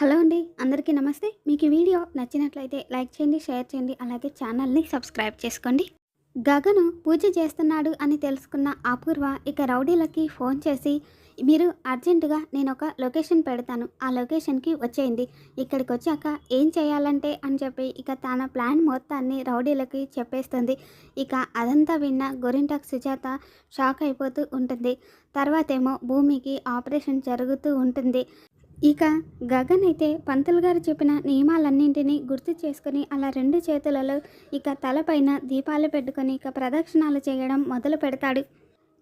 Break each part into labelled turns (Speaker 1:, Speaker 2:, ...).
Speaker 1: Hello అండి అందరికీ నమస్తే. మీకు ఈ వీడియో నచ్చినట్లయితే లైక్ చేయండి షేర్ చేయండి అలాగే ఛానల్ని సబ్స్క్రైబ్ చేసుకోండి. గగను పూజ చేస్తున్నాడు అని తెలుసుకున్న అపూర్వ ఇక రౌడీలకి ఫోన్ చేసి మీరు అర్జెంటుగా నేను ఒక లొకేషన్ పెడతాను. ఆ లొకేషన్కి వచ్చేయండి. ఇక్కడికి వచ్చాక ఏం చేయాలంటే అని చెప్పి ఇక తన ప్లాన్ మొత్తాన్ని రౌడీలకి చెప్పేస్తుంది. ఇక అదంతా విన్న గొరింటాక్ సుజాత షాక్ అయిపోతూ ఉంటుంది. తర్వాతేమో భూమికి ఆపరేషన్ జరుగుతూ ఉంటుంది. ఇక గగన్ అయితే పంతులు గారు చెప్పిన నియమాలన్నింటినీ గుర్తు చేసుకుని అలా రెండు చేతులలో ఇక తలపైన దీపాలు పెట్టుకొని ఇక ప్రదక్షిణాలు చేయడం మొదలు పెడతాడు.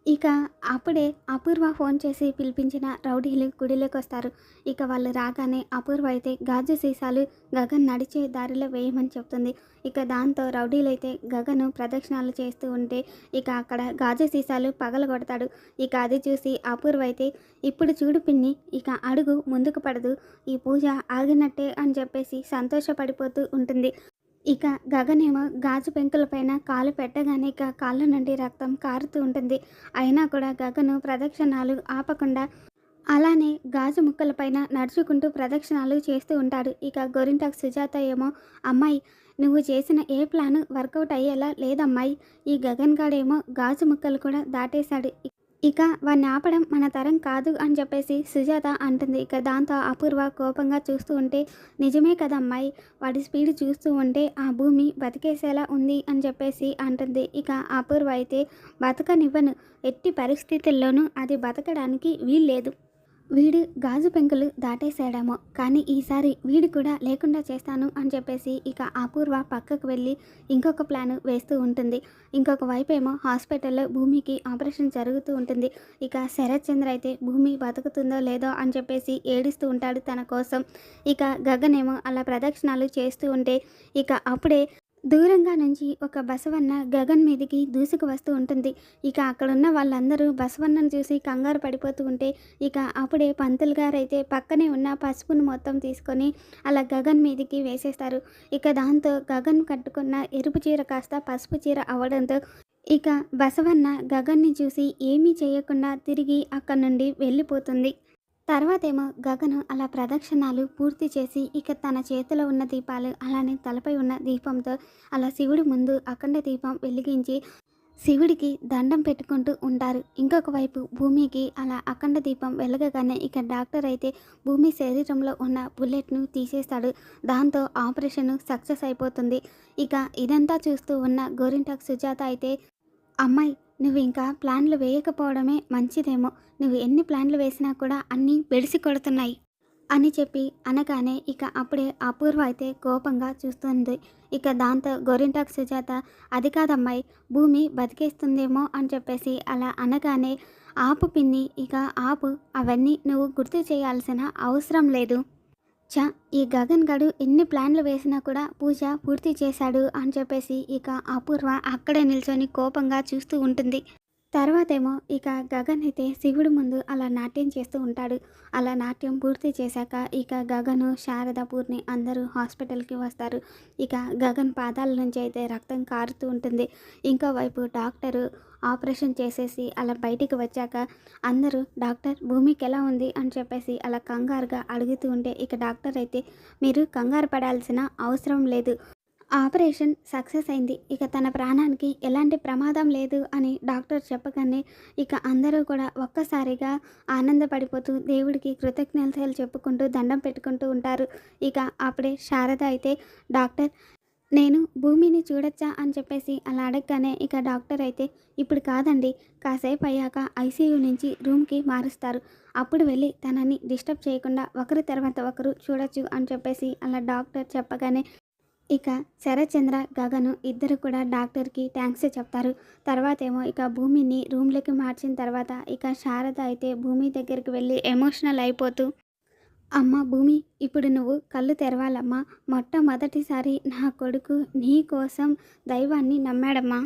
Speaker 1: ఇక అప్పుడే అపూర్వ ఫోన్ చేసి పిలిపించిన రౌడీలు గుడిలోకి వస్తారు. ఇక వాళ్ళు రాగానే అపూర్వ అయితే గాజు సీసాలు గగన్ నడిచే దారిలో వేయమని చెప్తుంది. ఇక దాంతో రౌడీలు అయితే గగను ప్రదక్షిణాలు చేస్తూ ఉంటే ఇక అక్కడ గాజు సీసాలు పగలగొడతాడు. ఇక అది చూసి అపూర్వ అయితే ఇప్పుడు చూడు పిన్ని ఇక అడుగు ముందుకు పడదు. ఈ పూజ ఆగినట్టే అని చెప్పేసి సంతోషపడిపోతూ ఉంటుంది. ఇక గగనేమో గాజు పెంకులపైన కాలు పెట్టగానే ఇక కాళ్ళ నుండి రక్తం కారుతూ ఉంటుంది. అయినా కూడా గగను ప్రదక్షిణాలు ఆపకుండా అలానే గాజు ముక్కలపైన నడుచుకుంటూ ప్రదక్షిణాలు చేస్తూ ఉంటాడు. ఇక గోరింటాకు సుజాత ఏమో అమ్మాయి నువ్వు చేసిన ఏ ప్లాను వర్కౌట్ అయ్యేలా లేదమ్మాయి. ఈ గగన్ గాడేమో గాజు ముక్కలు కూడా దాటేశాడు. ఇక వాడిని ఆపడం మన తరం కాదు అని చెప్పేసి సుజాత అంటుంది. ఇక దాంతో అపూర్వ కోపంగా చూస్తూ ఉంటే నిజమే కదా అమ్మాయి వాడి స్పీడ్ చూస్తూ ఉంటే ఆ భూమి బతికేసేలా ఉంది అని చెప్పేసి అంటుంది. ఇక అపూర్వ అయితే బతకనివ్వను ఎట్టి పరిస్థితుల్లోనూ అది బతకడానికి వీల్లేదు. వీడు గాజు పెంకులు దాటేశాడేమో కానీ ఈసారి వీడు కూడా లేకుండా చేస్తాను అని చెప్పేసి ఇక అపూర్వ పక్కకు వెళ్ళి ఇంకొక ప్లాన్ వేస్తూ ఉంటుంది. ఇంకొక వైపు ఏమో హాస్పిటల్లో భూమికి ఆపరేషన్ జరుగుతూ ఉంటుంది. ఇక శరత్ చంద్ర అయితే భూమి బతుకుతుందో లేదో అని చెప్పేసి ఏడుస్తూ ఉంటాడు తన కోసం. ఇక గగనేమో అలా ప్రదక్షిణాలు చేస్తూ ఉంటే ఇక అప్పుడే దూరంగా నుంచి ఒక బసవన్న గగన్ మీదకి దూసుకు వస్తూ ఉంటుంది. ఇక అక్కడున్న వాళ్ళందరూ బసవన్నను చూసి కంగారు పడిపోతూ ఉంటే ఇక అప్పుడే పంతులు గారైతే పక్కనే ఉన్న పసుపును మొత్తం తీసుకొని అలా గగన్ మీదకి వేసేస్తారు. ఇక దాంతో గగన్ కట్టుకున్న ఎరుపు చీర కాస్త పసుపు చీర అవ్వడంతో ఇక బసవన్న గగన్ని చూసి ఏమీ చేయకుండా తిరిగి అక్కడి నుండి వెళ్ళిపోతుంది. తర్వాతేమో గగను అలా ప్రదక్షిణాలు పూర్తి చేసి ఇక తన చేతిలో ఉన్న దీపాలు అలానే తలపై ఉన్న దీపంతో అలా శివుడి ముందు అఖండ దీపం వెలిగించి శివుడికి దండం పెట్టుకుంటూ ఉంటారు. ఇంకొక వైపు భూమికి అలా అఖండ దీపం వెలగగానే ఇక డాక్టర్ అయితే భూమి శరీరంలో ఉన్న బుల్లెట్ను తీసేస్తాడు. దాంతో ఆపరేషన్ సక్సెస్ అయిపోతుంది. ఇక ఇదంతా చూస్తూ ఉన్న గోరింటాక్ సుజాత అయితే అమ్మాయి నువ్వు ఇంకా ప్లాన్లు వేయకపోవడమే మంచిదేమో. నువ్వు ఎన్ని ప్లాన్లు వేసినా కూడా అన్నీ బెడిసి కొడుతున్నాయి. అని చెప్పి అనగానే ఇక అప్పుడే అపూర్వ అయితే కోపంగా చూస్తుంది. ఇక దాంతో గోరింటాకు సుజాత అది కాదమ్మాయి భూమి బతికేస్తుందేమో అని చెప్పేసి అలా అనగానే ఆపు పిన్ని ఇక ఆపు. అవన్నీ నువ్వు గుర్తు చేయాల్సిన అవసరం లేదు. చ ఈ గగన్ గడు ఎన్ని ప్లాన్లు వేసినా కూడా పూజ పూర్తి చేశాడు అని చెప్పేసి ఇక అపూర్వ అక్కడే నిల్చొని కోపంగా చూస్తూ ఉంటుంది. తర్వాతేమో ఇక గగన్ అయితే శివుడి ముందు అలా నాట్యం చేస్తూ ఉంటాడు. అలా నాట్యం పూర్తి చేశాక ఇక గగను శారద పూర్ణి అందరూ హాస్పిటల్కి వస్తారు. ఇక గగన్ పాదాల నుంచి అయితే రక్తం కారుతూ ఉంటుంది. ఇంకోవైపు డాక్టరు ఆపరేషన్ చేసేసి అలా బయటికి వచ్చాక అందరూ డాక్టర్ భూమికి ఎలా ఉంది? అని చెప్పేసి అలా కంగారుగా అడుగుతూ ఉంటే ఇక డాక్టర్ అయితే మీరు కంగారు పడాల్సిన అవసరం లేదు. ఆపరేషన్ సక్సెస్ అయింది. ఇక తన ప్రాణానికి ఎలాంటి ప్రమాదం లేదు అని డాక్టర్ చెప్పగానే ఇక అందరూ కూడా ఒక్కసారిగా ఆనందపడిపోతూ దేవుడికి కృతజ్ఞతలు చెప్పుకుంటూ దండం పెట్టుకుంటూ ఉంటారు. ఇక అప్పుడే శారద అయితే డాక్టర్ నేను భూమిని చూడొచ్చా? అని చెప్పేసి అలా అడగగానే ఇక డాక్టర్ అయితే ఇప్పుడు కాదండి. కాసేపు అయ్యాక ఐసీయూ నుంచి రూమ్కి మారుస్తారు. అప్పుడు వెళ్ళి తనని డిస్టర్బ్ చేయకుండా ఒకరి తర్వాత ఒకరు చూడొచ్చు అని చెప్పేసి అలా డాక్టర్ చెప్పగానే ఇక శరచంద్ర గగను ఇద్దరు కూడా డాక్టర్కి థ్యాంక్స్ చెప్తారు. తర్వాత ఏమో ఇక భూమిని రూమ్లోకి మార్చిన తర్వాత ఇక శారద అయితే భూమి దగ్గరికి వెళ్ళి ఎమోషనల్ అయిపోతూ అమ్మ భూమి ఇప్పుడు నువ్వు కళ్ళు తెరవాలమ్మా. మొట్టమొదటిసారి నా కొడుకు నీ కోసం దైవాన్ని నమ్మాడమ్మా.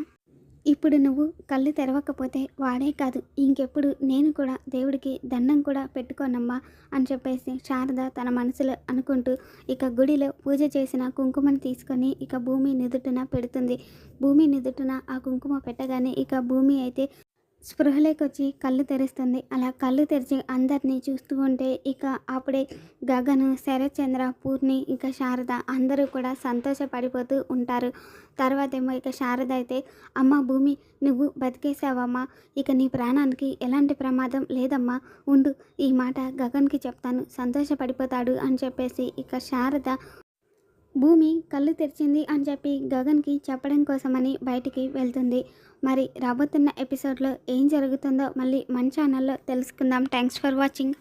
Speaker 1: ఇప్పుడు నువ్వు కళ్ళు తెరవకపోతే వాడే కాదు. ఇంకెప్పుడు నేను కూడా దేవుడికి దండం కూడా పెట్టుకోనమ్మా అని చెప్పేసి శారద తన మనసులో అనుకుంటూ ఇక గుడిలో పూజ చేసిన కుంకుమని తీసుకొని ఇక భూమి నిదుటన పెడుతుంది. భూమి నిదుటన ఆ కుంకుమ పెట్టగానే ఇక భూమి అయితే స్పృహలోకి వచ్చి కళ్ళు తెరుస్తుంది. అలా కళ్ళు తెరిచి అందరినీ చూస్తూ ఉంటే ఇక అప్పుడే గగను శరత్చంద్ర పూర్ణి ఇక శారద అందరూ కూడా సంతోషపడిపోతూ ఉంటారు. తర్వాత ఏమో ఇక శారద అయితే అమ్మ భూమి నువ్వు బతికేసావమ్మా ఇక నీ ప్రాణానికి ఎలాంటి ప్రమాదం లేదమ్మా. ఉండు ఈ మాట గగన్కి చెప్తాను. సంతోషపడిపోతాడు అని చెప్పేసి ఇక శారద భూమి కళ్ళు తెరిచింది అని చెప్పి గగన్కి చెప్పడం కోసమని బయటికి వెళ్తుంది. మరి రాబోతున్న ఎపిసోడ్లో ఏం జరుగుతుందో మళ్ళీ మన ఛానల్లో తెలుసుకుందాం. Thanks for watching